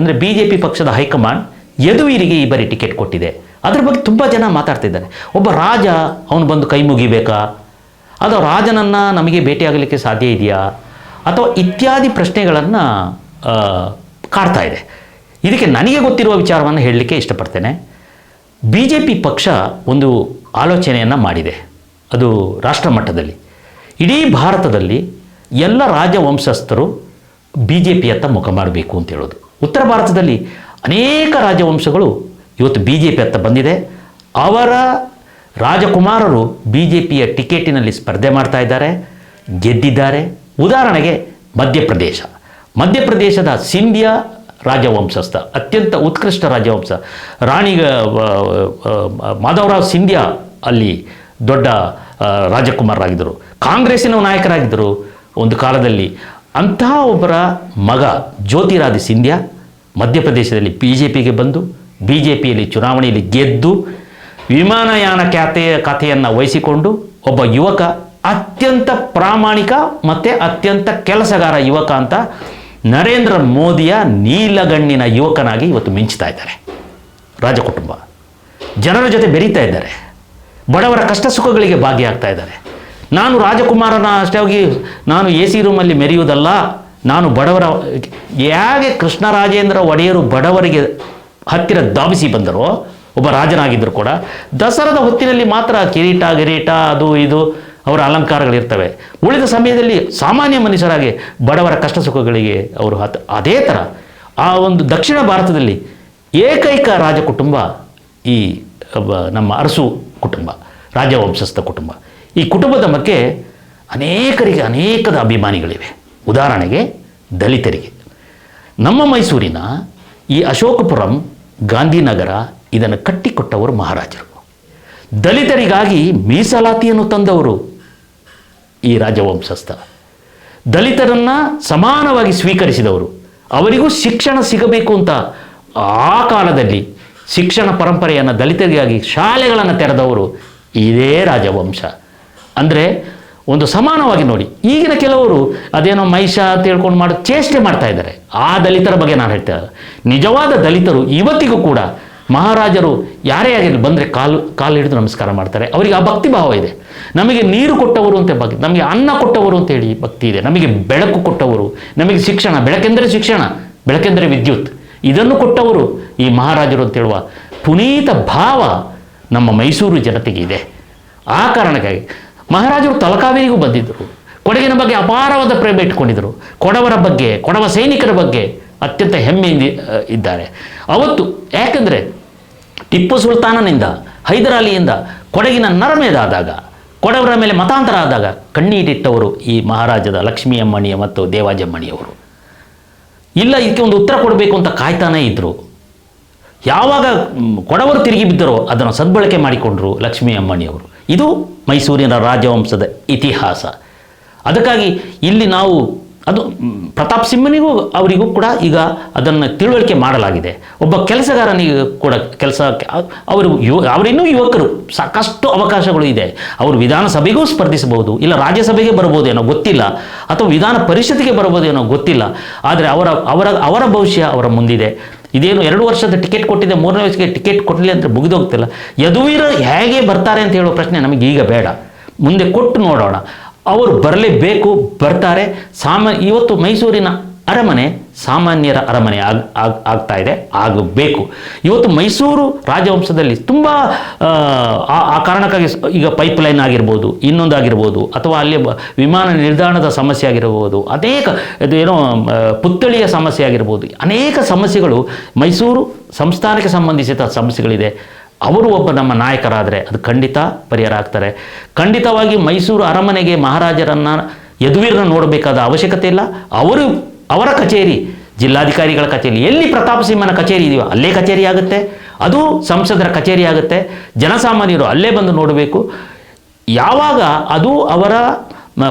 ಅಂದರೆ B J P ಪಕ್ಷದ high command ಯದುವೀರಿಗೆ ಈ ಬಾರಿ ಟಿಕೆಟ್ ಕೊಟ್ಟಿದೆ. ಅದ್ರ ಬಗ್ಗೆ ತುಂಬ ಜನ ಮಾತಾಡ್ತಿದ್ದಾರೆ. ಒಬ್ಬ ರಾಜ, ಅವನು ಬಂದು ಕೈ ಮುಗಿಬೇಕಾ? ಅಥವಾ ರಾಜನನ್ನು ನಮಗೆ ಭೇಟಿಯಾಗಲಿಕ್ಕೆ ಸಾಧ್ಯ ಇದೆಯಾ? ಅಥವಾ ಇತ್ಯಾದಿ ಪ್ರಶ್ನೆಗಳನ್ನು ಕಾಡ್ತಾ ಇದೆ. ಇದಕ್ಕೆ ನನಗೆ ಗೊತ್ತಿರುವ ವಿಚಾರವನ್ನು ಹೇಳಲಿಕ್ಕೆ ಇಷ್ಟಪಡ್ತೇನೆ. ಬಿ ಜೆ ಪಿ ಪಕ್ಷ ಒಂದು ಆಲೋಚನೆಯನ್ನು ಮಾಡಿದೆ. ಅದು ರಾಷ್ಟ್ರ ಮಟ್ಟದಲ್ಲಿ. ಇಡೀ ಭಾರತದಲ್ಲಿ ಎಲ್ಲ ರಾಜವಂಶಸ್ಥರು ಬಿ ಜೆ ಪಿಯತ್ತ ಮುಖ ಮಾಡಬೇಕು ಅಂತ ಹೇಳೋದು. ಉತ್ತರ ಭಾರತದಲ್ಲಿ ಅನೇಕ ರಾಜವಂಶಗಳು ಇವತ್ತು ಬಿ ಜೆ ಪಿ ಹತ್ತ ಬಂದಿದೆ. ಅವರ ರಾಜಕುಮಾರರು ಬಿ ಜೆ ಪಿಯ ಟಿಕೆಟಿನಲ್ಲಿ ಸ್ಪರ್ಧೆ ಮಾಡ್ತಾ ಇದ್ದಾರೆ, ಗೆದ್ದಿದ್ದಾರೆ. ಉದಾಹರಣೆಗೆ ಮಧ್ಯಪ್ರದೇಶ. ಮಧ್ಯಪ್ರದೇಶದ ಸಿಂಧಿಯಾ ರಾಜವಂಶಸ್ಥ, ಅತ್ಯಂತ ಉತ್ಕೃಷ್ಟ ರಾಜವಂಶ. ರಾಣಿ ಮಾಧವರಾವ್ ಸಿಂಧ್ಯಾ ಅಲ್ಲಿ ದೊಡ್ಡ ರಾಜಕುಮಾರರಾಗಿದ್ದರು. ಕಾಂಗ್ರೆಸ್ಸಿನ ನಾಯಕರಾಗಿದ್ದರು ಒಂದು ಕಾಲದಲ್ಲಿ. ಅಂತಹ ಒಬ್ಬರ ಮಗ ಜ್ಯೋತಿರಾದಿ ಸಿಂಧ್ಯಾ ಮಧ್ಯಪ್ರದೇಶದಲ್ಲಿ ಬಿ ಜೆ ಪಿಗೆ ಬಂದು ಬಿ ಜೆ ಪಿಯಲ್ಲಿ ಚುನಾವಣೆಯಲ್ಲಿ ಗೆದ್ದು, ವಿಮಾನಯಾನ ಖಾತೆಯ ಕಥೆಯನ್ನು ವಹಿಸಿಕೊಂಡು ಒಬ್ಬ ಯುವಕ, ಅತ್ಯಂತ ಪ್ರಾಮಾಣಿಕ ಮತ್ತು ಅತ್ಯಂತ ಕೆಲಸಗಾರ ಯುವಕ ಅಂತ ನರೇಂದ್ರ ಮೋದಿಯ ನೀಲಗಣ್ಣಿನ ಯುವಕನಾಗಿ ಇವತ್ತು ಮಿಂಚ್ತಾ ಇದ್ದಾರೆ. ರಾಜಕುಟುಂಬ. ಜನರ ಜೊತೆ ಬೆರೀತಾ ಇದ್ದಾರೆ. ಬಡವರ ಕಷ್ಟ ಸುಖಗಳಿಗೆ ಭಾಗಿಯಾಗ್ತಾ ಇದ್ದಾರೆ. ನಾನು ರಾಜಕುಮಾರನ ಅಷ್ಟೇ ಹೋಗಿ, ನಾನು ಎ ಸಿ ರೂಮಲ್ಲಿ ಮೆರೆಯುವುದಲ್ಲ ನಾನು ಬಡವರ, ಹೇಗೆ ಕೃಷ್ಣರಾಜೇಂದ್ರ ಒಡೆಯರು ಬಡವರಿಗೆ ಹತ್ತಿರ ಧಾವಿಸಿ ಬಂದರೋ, ಒಬ್ಬ ರಾಜನಾಗಿದ್ದರು ಕೂಡ, ದಸರಾದ ಹೊತ್ತಿನಲ್ಲಿ ಮಾತ್ರ ಕಿರೀಟ, ಗಿರೀಟ, ಅದು ಇದು ಅವರ ಅಲಂಕಾರಗಳಿರ್ತವೆ. ಉಳಿದ ಸಮಯದಲ್ಲಿ ಸಾಮಾನ್ಯ ಮನುಷ್ಯರಾಗಿ ಬಡವರ ಕಷ್ಟ ಸುಖಗಳಿಗೆ ಅವರು ಹತ್, ಅದೇ ಥರ ಆ ಒಂದು ದಕ್ಷಿಣ ಭಾರತದಲ್ಲಿ ಏಕೈಕ ರಾಜ ಕುಟುಂಬ ಈ ನಮ್ಮ ಅರಸು ಕುಟುಂಬ, ರಾಜವಂಶಸ್ಥ ಕುಟುಂಬ. ಈ ಕುಟುಂಬದ ಬಗ್ಗೆ ಅನೇಕರಿಗೆ ಅನೇಕದ ಅಭಿಮಾನಿಗಳಿವೆ. ಉದಾಹರಣೆಗೆ ದಲಿತರಿಗೆ. ನಮ್ಮ ಮೈಸೂರಿನ ಈ ಅಶೋಕಪುರಂ ಗಾಂಧಿನಗರ ಇದನ್ನು ಕಟ್ಟಿಕೊಟ್ಟವರು ಮಹಾರಾಜರು. ದಲಿತರಿಗಾಗಿ ಮೀಸಲಾತಿಯನ್ನು ತಂದವರು ಈ ರಾಜವಂಶಸ್ಥ. ದಲಿತರನ್ನು ಸಮಾನವಾಗಿ ಸ್ವೀಕರಿಸಿದವರು. ಅವರಿಗೂ ಶಿಕ್ಷಣ ಸಿಗಬೇಕು ಅಂತ ಆ ಕಾಲದಲ್ಲಿ ಶಿಕ್ಷಣ ಪರಂಪರೆಯನ್ನು ದಲಿತರಿಗಾಗಿ ಶಾಲೆಗಳನ್ನು ತೆರೆದವರು ಇದೇ ರಾಜವಂಶ. ಅಂದರೆ ಒಂದು ಸಮಾನವಾಗಿ ನೋಡಿ. ಈಗಿನ ಕೆಲವರು ಅದೇನೋ ಮಹಿಷ ಅಂತ ಹೇಳ್ಕೊಂಡು ಮಾಡೋ ಚೇಷ್ಟೆ ಮಾಡ್ತಾ ಇದ್ದಾರೆ. ಆ ದಲಿತರ ಬಗ್ಗೆ ನಾನು ಹೇಳ್ತಾ ನಿಜವಾದ ದಲಿತರು ಇವತ್ತಿಗೂ ಕೂಡ ಮಹಾರಾಜರು ಯಾರೇ ಆಗಿರಲಿ ಬಂದರೆ ಕಾಲು ಕಾಲು ಹಿಡಿದು ನಮಸ್ಕಾರ ಮಾಡ್ತಾರೆ. ಅವರಿಗೆ ಆ ಭಕ್ತಿ ಭಾವ ಇದೆ. ನಮಗೆ ನೀರು ಕೊಟ್ಟವರು ಅಂತ ಭಕ್ತಿ, ನಮಗೆ ಅನ್ನ ಕೊಟ್ಟವರು ಅಂತ ಹೇಳಿ ಭಕ್ತಿ ಇದೆ. ನಮಗೆ ಬೆಳಕು ಕೊಟ್ಟವರು, ನಮಗೆ ಶಿಕ್ಷಣ, ಬೆಳಕೆಂದರೆ ಶಿಕ್ಷಣ, ಬೆಳಕೆಂದರೆ ವಿದ್ಯುತ್, ಇದನ್ನು ಕೊಟ್ಟವರು ಈ ಮಹಾರಾಜರು ಅಂತ ಹೇಳುವ ಪುನೀತ ಭಾವ ನಮ್ಮ ಮೈಸೂರು ಜನತೆಗೆ ಇದೆ. ಆ ಕಾರಣಕ್ಕಾಗಿ ಮಹಾರಾಜರು ತಲಕಾವೇರಿಗೂ ಬಂದಿದ್ದರು. ಕೊಡಗಿನ ಬಗ್ಗೆ ಅಪಾರವಾದ ಪ್ರೇಮ ಇಟ್ಕೊಂಡಿದ್ದರು ಕೊಡವರ ಬಗ್ಗೆ, ಕೊಡವ ಸೈನಿಕರ ಬಗ್ಗೆ ಅತ್ಯಂತ ಹೆಮ್ಮೆಯಿಂದ ಇದ್ದಾರೆ. ಅವತ್ತು ಯಾಕೆಂದರೆ ಟಿಪ್ಪು ಸುಲ್ತಾನನಿಂದ, ಹೈದರಾಲಿಯಿಂದ ಕೊಡಗಿನ ನರಮೇದಾದಾಗ, ಕೊಡವರ ಮೇಲೆ ಮತಾಂತರ ಆದಾಗ ಕಣ್ಣೀರಿಟ್ಟವರು ಈ ಮಹಾರಾಜದ ಲಕ್ಷ್ಮೀಯಮ್ಮಣಿಯ ಮತ್ತು ದೇವಾಜಮ್ಮಣಿಯವರು ಇಲ್ಲ, ಇದಕ್ಕೆ ಒಂದು ಉತ್ತರ ಕೊಡಬೇಕು ಅಂತ ಕಾಯ್ತಾನೇ ಇದ್ದರು ಯಾವಾಗ ಕೊಡವರು ತಿರುಗಿ ಬಿದ್ದರೋ ಅದನ್ನು ಸದ್ಬಳಕೆ ಮಾಡಿಕೊಂಡರು ಲಕ್ಷ್ಮೀ ಅಮ್ಮಣಿಯವರು ಇದು ಮೈಸೂರಿನ ರಾಜವಂಶದ ಇತಿಹಾಸ. ಅದಕ್ಕಾಗಿ ಇಲ್ಲಿ ನಾವು ಅದು ಪ್ರತಾಪ್ ಸಿಂಹನಿಗೂ ಅವರಿಗೂ ಕೂಡ ಈಗ ಅದನ್ನು ತಿಳುವಳಿಕೆ ಮಾಡಲಾಗಿದೆ. ಒಬ್ಬ ಕೆಲಸಗಾರನಿಗೆ ಕೂಡ ಕೆಲಸ ಅವರು ಯುವ ಅವರಿನ್ನೂ ಯುವಕರು ಸಾಕಷ್ಟು ಅವಕಾಶಗಳು ಇದೆ. ಅವರು ವಿಧಾನಸಭೆಗೂ ಸ್ಪರ್ಧಿಸಬಹುದು, ಇಲ್ಲ ರಾಜ್ಯಸಭೆಗೆ ಬರ್ಬೋದೇನೋ ಗೊತ್ತಿಲ್ಲ, ಅಥವಾ ವಿಧಾನ ಪರಿಷತ್ತಿಗೆ ಬರ್ಬೋದೇನೋ ಗೊತ್ತಿಲ್ಲ, ಆದರೆ ಅವರ ಅವರ ಅವರ ಭವಿಷ್ಯ ಅವರ ಮುಂದಿದೆ. ಇದೇನು ಎರಡು ವರ್ಷದ ಟಿಕೆಟ್ ಕೊಟ್ಟಿದೆ ಮೂರನೇ ವಯಸ್ಸಿಗೆ ಟಿಕೆಟ್ ಕೊಡಲಿ ಅಂತ ಮುಗಿದೋಗ್ತಿಲ್ಲ ಯದುವೀರ ಹೇಗೆ ಬರ್ತಾರೆ ಅಂತ ಹೇಳೋ ಪ್ರಶ್ನೆ ನಮಗೆ ಈಗ ಬೇಡ. ಮುಂದೆ ಕೊಟ್ಟು ನೋಡೋಣ. ಅವರು ಬರಲೇಬೇಕು, ಬರ್ತಾರೆ. ಸಾಮ, ಇವತ್ತು ಮೈಸೂರಿನ ಅರಮನೆ, ಸಾಮಾನ್ಯರ ಅರಮನೆ ಆಗ್ ಆಗ್, ಆಗ್ತಾ ಇದೆ, ಆಗಬೇಕು. ಇವತ್ತು ಮೈಸೂರು ರಾಜವಂಶದಲ್ಲಿ ತುಂಬ, ಆ ಕಾರಣಕ್ಕಾಗಿ ಈಗ ಈಗ ಪೈಪ್ಲೈನ್ ಆಗಿರ್ಬೋದು, ಇನ್ನೊಂದು ಆಗಿರ್ಬೋದು, ಅಥವಾ ಅಲ್ಲಿ ವಿಮಾನ ನಿಲ್ದಾಣದ ಸಮಸ್ಯೆ ಆಗಿರ್ಬೋದು, ಅನೇಕ, ಇದು ಏನೋ ಪುತ್ಥಳಿಯ ಸಮಸ್ಯೆ ಆಗಿರ್ಬೋದು, ಅನೇಕ ಸಮಸ್ಯೆಗಳು ಮೈಸೂರು ಸಂಸ್ಥಾನಕ್ಕೆ ಸಂಬಂಧಿಸಿದ ಸಮಸ್ಯೆಗಳಿದೆ. ಅವರು ಒಬ್ಬ ನಮ್ಮ ನಾಯಕರಾದರೆ ಅದು ಖಂಡಿತ ಪರಿಹಾರ ಆಗ್ತಾರೆ. ಖಂಡಿತವಾಗಿ ಮೈಸೂರು ಅರಮನೆಗೆ ಮಹಾರಾಜರನ್ನು ಯದುವೀರನ್ನ ನೋಡಬೇಕಾದ ಅವಶ್ಯಕತೆ ಇಲ್ಲ. ಅವರು ಅವರ ಕಚೇರಿ, ಜಿಲ್ಲಾಧಿಕಾರಿಗಳ ಕಚೇರಿ. ಎಲ್ಲಿ ಪ್ರತಾಪ ಸಿಂಹನ ಕಚೇರಿ ಇದೆಯೋ ಅಲ್ಲೇ ಕಚೇರಿ ಆಗುತ್ತೆ. ಅದು ಸಂಸದರ ಕಚೇರಿ ಆಗುತ್ತೆ. ಜನಸಾಮಾನ್ಯರು ಅಲ್ಲೇ ಬಂದು ನೋಡಬೇಕು. ಯಾವಾಗ ಅದು ಅವರ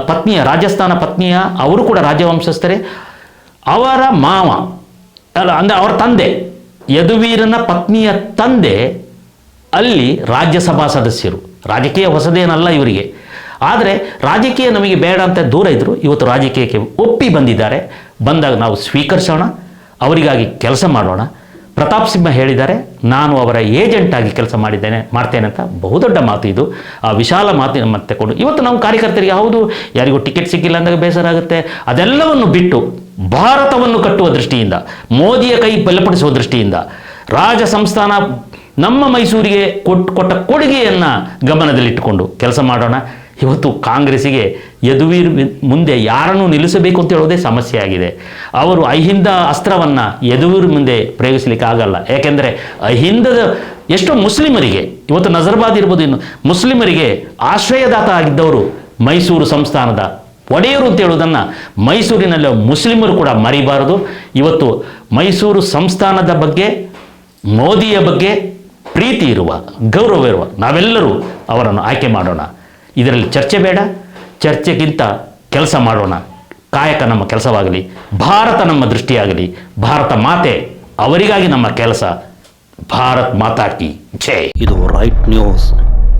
ಪತ್ನಿಯ, ರಾಜಸ್ಥಾನ ಪತ್ನಿಯ, ಅವರು ಕೂಡ ರಾಜವಂಶಸ್ಥರೇ. ಅವರ ಮಾವ, ಅಲ್ಲ, ಅಂದರೆ ಅವರ ತಂದೆ, ಯದುವೀರನ ಪತ್ನಿಯ ತಂದೆ, ಅಲ್ಲಿ ರಾಜ್ಯಸಭಾ ಸದಸ್ಯರು. ರಾಜಕೀಯ ಹೊಸದೇನಲ್ಲ ಇವರಿಗೆ. ಆದರೆ ರಾಜಕೀಯ ನಮಗೆ ಬೇಡ ಅಂತ ದೂರ ಇದ್ದರು ಇವತ್ತು ರಾಜಕೀಯಕ್ಕೆ ಒಪ್ಪಿ ಬಂದಿದ್ದಾರೆ. ಬಂದಾಗ ನಾವು ಸ್ವೀಕರಿಸೋಣ, ಅವರಿಗಾಗಿ ಕೆಲಸ ಮಾಡೋಣ. ಪ್ರತಾಪ್ ಸಿಂಹ ಹೇಳಿದ್ದಾರೆ, ನಾನು ಅವರ ಏಜೆಂಟ್ ಆಗಿ ಕೆಲಸ ಮಾಡಿದ್ದೇನೆ, ಮಾಡ್ತೇನೆ ಅಂತ ಬಹುದೊಡ್ಡ ಮಾತು ಇದು. ಆ ವಿಶಾಲ ಮಾತಿನ ಮತ್ತೆ ಕೊಂಡು. ಇವತ್ತು ನಾವು ಕಾರ್ಯಕರ್ತರಿಗೆ ಹೌದು, ಯಾರಿಗೂ ಟಿಕೆಟ್ ಸಿಕ್ಕಿಲ್ಲ ಅಂದಾಗ ಬೇಸರ ಆಗುತ್ತೆ. ಅದೆಲ್ಲವನ್ನು ಬಿಟ್ಟು ಭಾರತವನ್ನು ಕಟ್ಟುವ ದೃಷ್ಟಿಯಿಂದ, ಮೋದಿಯ ಕೈ ಬಲಪಡಿಸುವ ದೃಷ್ಟಿಯಿಂದ, ರಾಜ ಸಂಸ್ಥಾನ ನಮ್ಮ ಮೈಸೂರಿಗೆ ಕೊಟ್ಟು ಕೊಟ್ಟ ಕೊಡುಗೆಯನ್ನು ಗಮನದಲ್ಲಿಟ್ಟುಕೊಂಡು ಕೆಲಸ ಮಾಡೋಣ. ಇವತ್ತು ಕಾಂಗ್ರೆಸ್ಸಿಗೆ ಯದುವೀರ್ ಮುಂದೆ ಯಾರನ್ನು ನಿಲ್ಲಿಸಬೇಕು ಅಂತ ಹೇಳೋದೇ ಸಮಸ್ಯೆ ಆಗಿದೆ ಅವರು ಅಹಿಂದ ಅಸ್ತ್ರವನ್ನು ಯದುವೀರ್ ಮುಂದೆ ಪ್ರಯೋಗಿಸಲಿಕ್ಕೆ ಆಗಲ್ಲ. ಯಾಕೆಂದರೆ ಅಹಿಂದದ ಎಷ್ಟೋ ಮುಸ್ಲಿಮರಿಗೆ, ಇವತ್ತು ನಜರ್ಬಾದ್ ಇರ್ಬೋದು ಇನ್ನು, ಮುಸ್ಲಿಮರಿಗೆ ಆಶ್ರಯದಾತ ಆಗಿದ್ದವರು ಮೈಸೂರು ಸಂಸ್ಥಾನದ ಒಡೆಯರು ಅಂತ ಹೇಳುವುದನ್ನು ಮೈಸೂರಿನಲ್ಲಿ ಮುಸ್ಲಿಮರು ಕೂಡ ಮರಿಬಾರದು. ಇವತ್ತು ಮೈಸೂರು ಸಂಸ್ಥಾನದ ಬಗ್ಗೆ, ಮೋದಿಯ ಬಗ್ಗೆ ಪ್ರೀತಿ ಇರುವ, ಗೌರವ ಇರುವ ನಾವೆಲ್ಲರೂ ಅವರನ್ನು ಆಯ್ಕೆ ಮಾಡೋಣ. ಇದರಲ್ಲಿ ಚರ್ಚೆ ಬೇಡ. ಚರ್ಚೆಗಿಂತ ಕೆಲಸ ಮಾಡೋಣ. ಕಾಯಕ ನಮ್ಮ ಕೆಲಸವಾಗಲಿ. ಭಾರತ ನಮ್ಮ ದೃಷ್ಟಿಯಾಗಲಿ. ಭಾರತ ಮಾತೆ, ಅವರಿಗಾಗಿ ನಮ್ಮ ಕೆಲಸ. ಭಾರತ್ ಮಾತಾ ಕಿ ಜೈ. ಇದು ರೈಟ್ ನ್ಯೂಸ್